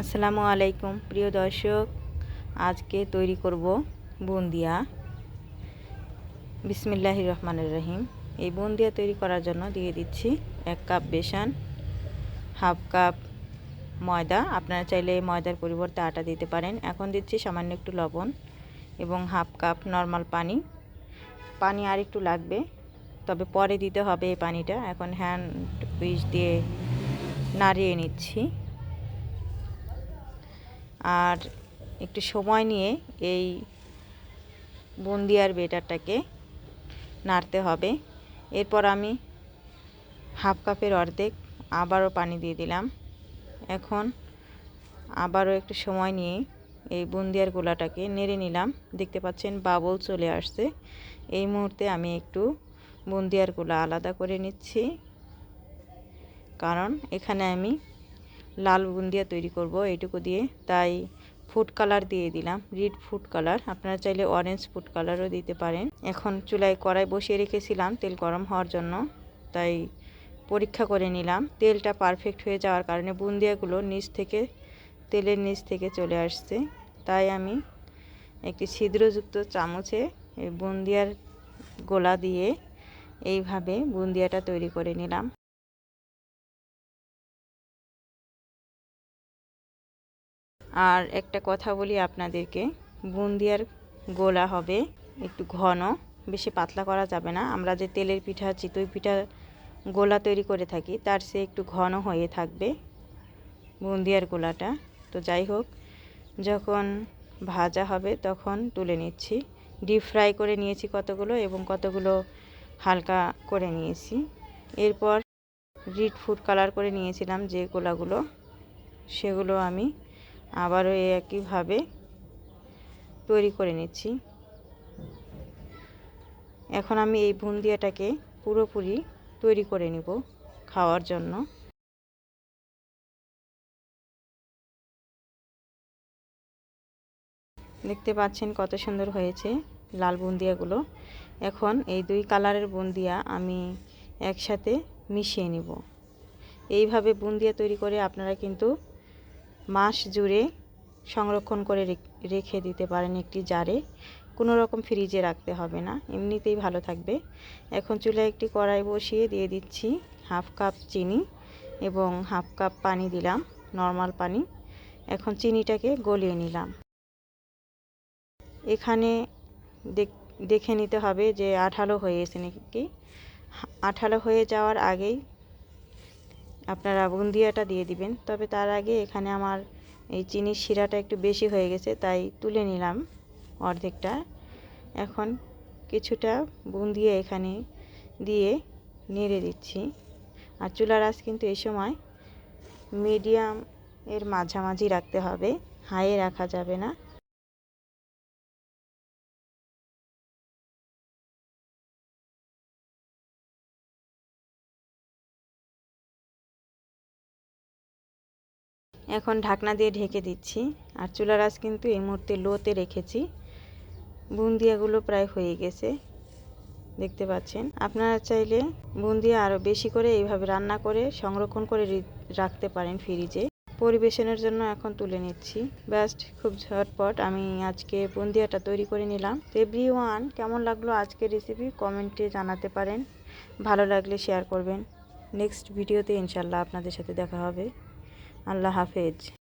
আসসালামু আলাইকুম, প্রিয় দর্শক। আজকে তৈরি করব বুন্দিয়া। বিসমিল্লাহির রহমানির রহিম। এই বুন্দিয়া তৈরি করার জন্য দিয়ে দিচ্ছি এক কাপ বেসন, হাফ কাপ ময়দা। আপনারা চাইলে ময়দার পরিবর্তে আটা দিতে পারেন। এখন দিচ্ছি সামান্য একটু লবণ এবং হাফ কাপ নর্মাল পানি। পানি আর একটু লাগবে, তবে পরে দিতে হবে এই পানিটা। এখন হ্যান্ড উইচ দিয়ে নাড়িয়ে নিচ্ছি। আর একটু সময় নিয়ে এই বুন্দিয়ার বেটারটাকে নাড়তে হবে। এরপর আমি হাফ কাপের অর্ধেক আবারও পানি দিয়ে দিলাম। এখন আবারও একটু সময় নিয়ে এই বুন্দিয়ার গোলাটাকে নেড়ে নিলাম। দেখতে পাচ্ছেন বাবল চলে আসছে। এই মুহূর্তে আমি একটু বুন্দিয়ার গোলা আলাদা করে নিচ্ছি। কারণ এখানে আমি লাল বুন্দিয়া তৈরি করব এইটুকু দিয়ে। তাই ফুড কালার দিয়ে দিলাম। Red food colour. আপনারা চাইলে অরেঞ্জ ফুড কালারও দিতে পারেন। এখন চুলায় কড়াই বসিয়ে রেখেছিলাম তেল গরম হওয়ার জন্য। তাই পরীক্ষা করে নিলাম। তেলটা পারফেক্ট হয়ে যাওয়ার কারণে বুন্দিয়াগুলো নিচ থেকে, তেলের নিচ থেকে চলে আসছে। তাই আমি একটি ছিদ্রযুক্ত চামচে বুন্দিয়ার গোলা দিয়ে এইভাবে বুন্দিয়াটা তৈরি করে নিলাম। আর একটা কথা বলি আপনাদেরকে, বুন্দিয়ার গোলা হবে একটু ঘন, বেশি পাতলা করা যাবে না। আমরা যে তেলের পিঠা চিতই পিঠা গোলা তৈরি করে থাকি, তার সে একটু ঘন হয়ে থাকবে বুন্দিয়ার গোলাটা। তো যাই হোক, যখন ভাজা হবে তখন তুলে নিচ্ছি। ডিপ ফ্রাই করে নিয়েছি কতগুলো এবং কতগুলো হালকা করে নিয়েছি। এরপর রিড ফুড কালার করে নিয়েছিলাম যে গোলাগুলো, সেগুলো আমি আবারও একইভাবে তৈরি করে নিচ্ছি। এখন আমি এই বুন্দিয়াটাকে পুরোপুরি তৈরি করে নিব খাওয়ার জন্য। দেখতে পাচ্ছেন কত সুন্দর হয়েছে লাল বুন্দিয়াগুলো। এখন এই দুই কালারের বুন্দিয়া আমি একসাথে মিশিয়ে নিব। এইভাবে বুন্দিয়া তৈরি করে আপনারা কিন্তু মাস জুড়ে সংরক্ষণ করে রেখে দিতে পারেন একটি জারে। কোনো রকম ফ্রিজে রাখতে হবে না, এমনিতেই ভালো থাকবে। এখন চুলায় একটি কড়াই বসিয়ে দিয়ে দিচ্ছি হাফ কাপ চিনি এবং হাফ কাপ পানি দিলাম, নর্মাল পানি। এখন চিনিটাকে গলিয়ে নিলাম। এখানে দেখে নিতে হবে যে আঠালো হয়ে হয়েছে নাকি। আঠালো হয়ে যাওয়ার আগেই আপনারা বুন্দিয়াটা দিয়ে দিবেন। তবে তার আগে এখানে আমার এই চিনির শিরাটা একটু বেশি হয়ে গেছে, তাই তুলে নিলাম অর্ধেকটা। এখন কিছুটা বুন্দিয়া এখানে দিয়ে নেড়ে দিচ্ছি। আর চুলার আঁচ কিন্তু এই সময় মিডিয়াম এর মাঝামাঝি রাখতে হবে, হাইয়ে রাখা যাবে না। এখন ঢাকনা দিয়ে ঢেকে দিচ্ছি। আর চুলার আঁচ কিন্তু এই মুহূর্তে লোতে রেখেছি। বুন্দিয়াগুলো প্রায় হয়ে গেছে, দেখতে পাচ্ছেন। আপনারা চাইলে বুন্দিয়া আরও বেশি করে এইভাবে রান্না করে, সংরক্ষণ করে রাখতে পারেন ফ্রিজে। পরিবেশনের জন্য এখন তুলে নিচ্ছি। ব্যাস্ট খুব ঝটপট আমি আজকে বুন্দিয়াটা তৈরি করে নিলাম। এভরি ওয়ান কেমন লাগল আজকের রেসিপি কমেন্টে জানাতে পারেন। ভালো লাগলে শেয়ার করবেন। নেক্সট ভিডিওতে ইনশাল্লাহ আপনাদের সাথে দেখা হবে। আল্লাহ হাফেজ।